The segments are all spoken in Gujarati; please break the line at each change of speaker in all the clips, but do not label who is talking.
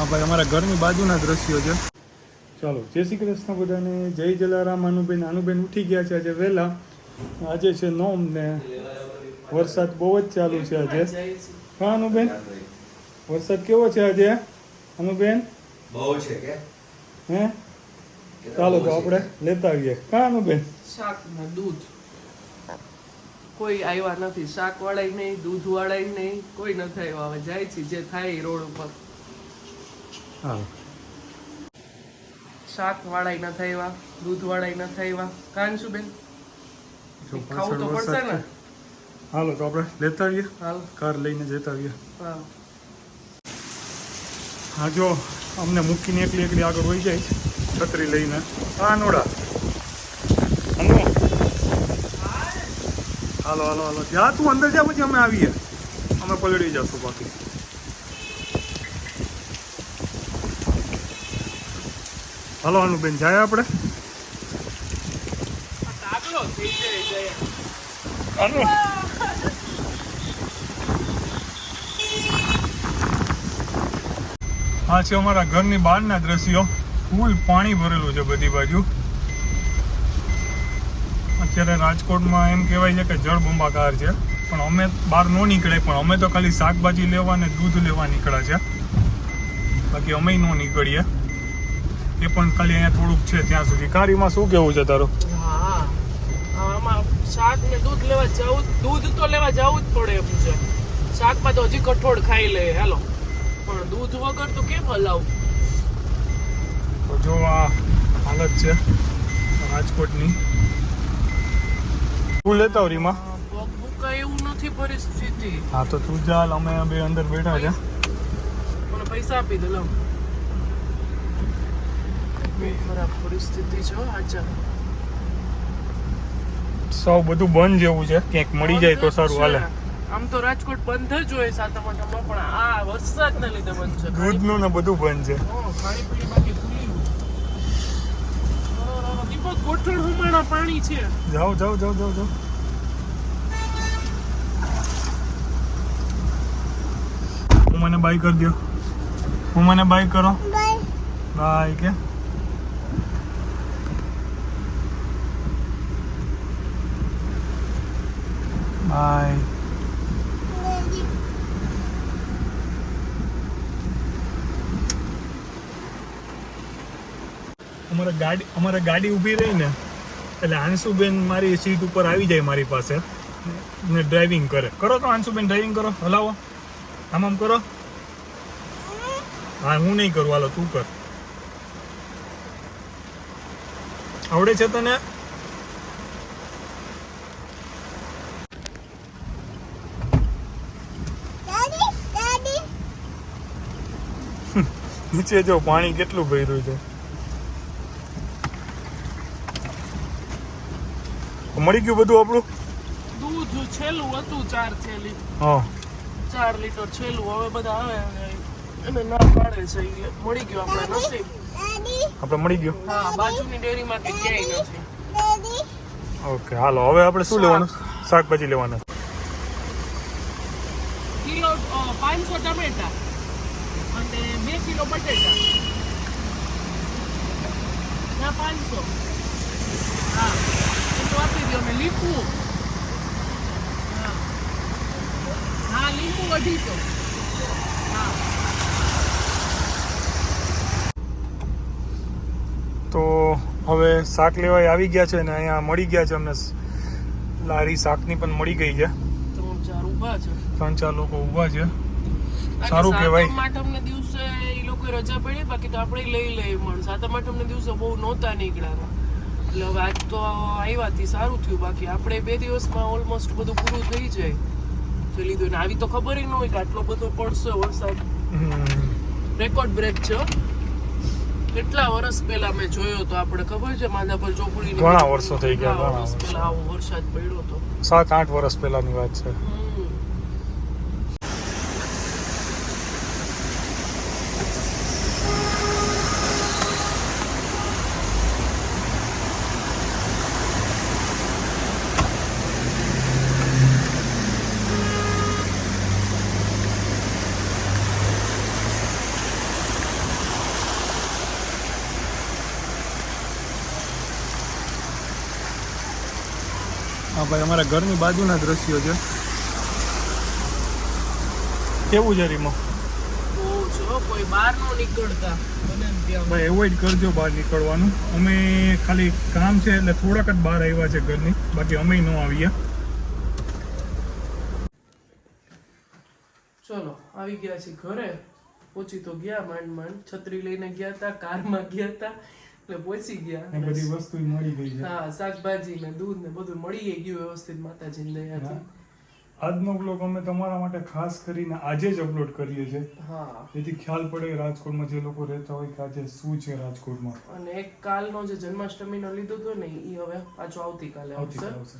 હા ભાઈ અમારા ઘરની બાજુના દ્રશ્યો છે. ચાલો જય શ્રી કૃષ્ણ બધાને. જય જલારામ અનુબેન અનુબેન ઉઠી ગયા છે આજે વહેલા. આજે છે નોમ ને વરસાદ બહુ જ ચાલુ છે આજે. હા અનુબેન? વરસાદ કેવો છે આજે? અનુબેન?
બહુ છે કે?
હે? ચાલો તો આપણે લેતા આવીએ. હા અનુબેન?
શાક ને દૂધ. કોઈ આવ્યા નથી. શાક વાળાય નહીં દૂધ વાળાય નહીં. કોઈ નથી આવ્યા હવે જાય છે જે થાય એ રોડ ઉપર.
હા.
શાક વાળાય નથી આવ્યા દૂધ વાળાય નથી આવ્યા કાંશું બેન ખાવું તો પડશે ને?
હાલો તો આપણે લેતા આવીએ.
હાલ.
કાર લઈને જતા આવીએ.
હા.
હા જો અમને મૂકીને એકલી એકલી આગળ વહી જાય છત્રી લઈને. હા નોડા. હાલો હાલો હાલો. જા તું અંદર જા પછી અમે આવીએ. અમે પલળી જશું બાકી. હાલો અનુબેન જાય આપણે. આ છે અમારા ઘરની બહારના દ્રશ્યો. ફૂલ પાણી ભરેલું છે બધી બાજુ. અત્યારે રાજકોટમાં એમ કહેવાય છે કે જળબંબાકાર છે. પણ અમે બહાર ન નીકળે પણ અમે તો ખાલી શાકભાજી લેવા ને દૂધ લેવા નીકળ્યા છે. બાકી અમે ન નીકળીએ. એ પણ ખાલી અહીંયા થોડુંક છે ત્યાં સુધી. કારીમાં શું કેવું છે તારું?
હા આમાં શાક ને દૂધ લેવા જવું દૂધ તો લેવા જવું જ પડે એમ છે. શાકમાં તો હજી કઠોળ ખાઈ લે હેલો. પણ દૂધ વગર તો કેમ હલાવું?
તો જો આ હાલત છે રાજકોટની. તું લેતા રીમાં?
એવું નથી પરિસ્થિતિ.
હા તો તું ચાલ અમે બે અંદર બેઠા છે.
મને પૈસા આપી દે લાવ બહુ ખરાબ પરિસ્થિતિ છે હો
સૌ બધું બંધ જેવું છે. ક્યાંક મળી જાય તો સારું હાલે.
આમ તો રાજકોટ બંધ જ હોય સાતમ આઠમમાં પણ આ વરસાદના લીધે બંધ છે.
દૂધનું ને બધું બંધ છે.
હા, ખાણીપીણી બાકી ખુલ્યું દીપક ગોઠણ હુમાણા પાણી છે.
જાઓ જાઓ જાઓ જાઓ જાઓ. હું મને બાય કરી દો હું મને બાય કરો. બાય કે? બાય અમારે ગાડી અમારે ગાડી ઊભી રહી ને, એટલે આંશુબેન મારી સીટ ઉપર આવી જાય મારી પાસે ને ડ્રાઇવિંગ કરે. કરો તો આંશુબેન ડ્રાઇવિંગ કરો, હલાવો. આમ આમ કરો. હા, હું નહીં કરું, હાલો, તું કર. આવડે છે તને? નીચે જો પાણી કેટલું ભર્યું છે. મળી ગયું બધું આપણું?
દૂધ છેલ્લું હતું ચાર થેલી.
હા.
ચાર લીટર છેલ્લું. હવે બધા આવે અને એને ના પાડે છે ઈ મળી ગયું આપણે નસીબ
આપણે મળી ગયું?
હા બાજુની ડેરીમાંથી ક્યાંય નથી.
ઓકે હાલો હવે આપણે શું લેવાનું? શાકભાજી લેવાના
કિલો પાંચસો ટમેટા. અને બે કિલો બટેટા. ના પાંચસો. હા તો આપી દો અમે લીંબુ. હા. હા લીંબુ અઢીસો હા.
તો હવે શાક લેવાય આવી ગયા છે ને અહીંયા મળી ગયા છે અમને. લારી શાકની પણ મળી ગઈ છે.
ત્રણ ચાર ઊભા છે.
ત્રણ ચાર લોકો ઊભા છે. સારું કહેવાય.
સાતમ આઠમને દિવસે એ લોકો રજા પડી બાકી તો આપણે લઈ લઈએ પણ સાતમ આઠમને દિવસે બહુ નહોતા નીકળ્યા એટલે હવે આજ તો આવ્યાથી સારું થયું. બાકી આપણે બે દિવસમાં ઓલમોસ્ટ બધું પૂરું થઈ જાય. તો લીધું ને આવી તો ખબર ન હોય કે આટલો બધો પડશે વરસાદ. રેકોર્ડ બ્રેક છે. કેટલા વર્ષ પહેલા મેં જોયો તો આપણે ખબર છે માંધાપર ચોપડી
ઘણા વર્ષો થઈ ગયા, ઘણા
વર્ષ પહેલા આવો વરસાદ પડ્યો હતો
સાત આઠ વર્ષ પહેલાની વાત છે. હા ભાઈ અમારા ઘરની બાજુના દ્રશ્યો છે. કેવું છે રીમો? ભાઈ એવોઇડ કરજો બહાર નીકળવાનું. અમે ખાલી કામ છે એટલે થોડાક જ બહાર આવ્યા છે ઘરની. બાકી અમે ન આવ્યા
ચલો આવી ગયા છે ઘરે. પહોંચી તો ગયા માંડ માંડ. છત્રી લઈને ગયા હતા કારમાં ગયા હતા. એટલે પહોંચી ગયા.
બધી વસ્તુ મળી ગઈ છે.
હા શાકભાજી ને દૂધ ને બધું મળી ગયું વ્યવસ્થિત માતાજીની દયાથી.
આજનો બ્લોગ અમે તમારા માટે ખાસ કરીને આજે જ અપલોડ કરીએ છીએ.
હા.
જેથી ખ્યાલ પડે રાજકોટમાં જે લોકો રહેતા હોય કે આજે શું છે રાજકોટમાં.
અને એક કાલનો જે જન્માષ્ટમીનો લીધો હતો ને એ હવે પાછો આવશે.
આવતીકાલ આવશે.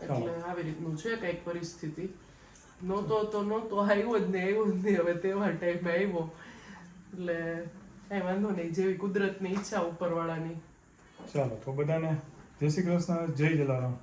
એટલે આવી રીતનું છે કંઈક પરિસ્થિતિ. નહોતો તો નહોતો આવ્યો જ નહીં આવ્યો જ નહીં. હવે તહેવાર ટાઈમે આવ્યો. એટલે કઈ વાંધો નહીં, જેવી કુદરતની ઈચ્છા ઉપરવાળાની.
ચાલો, તો બધાને જય શ્રી કૃષ્ણ, જય જલારામ.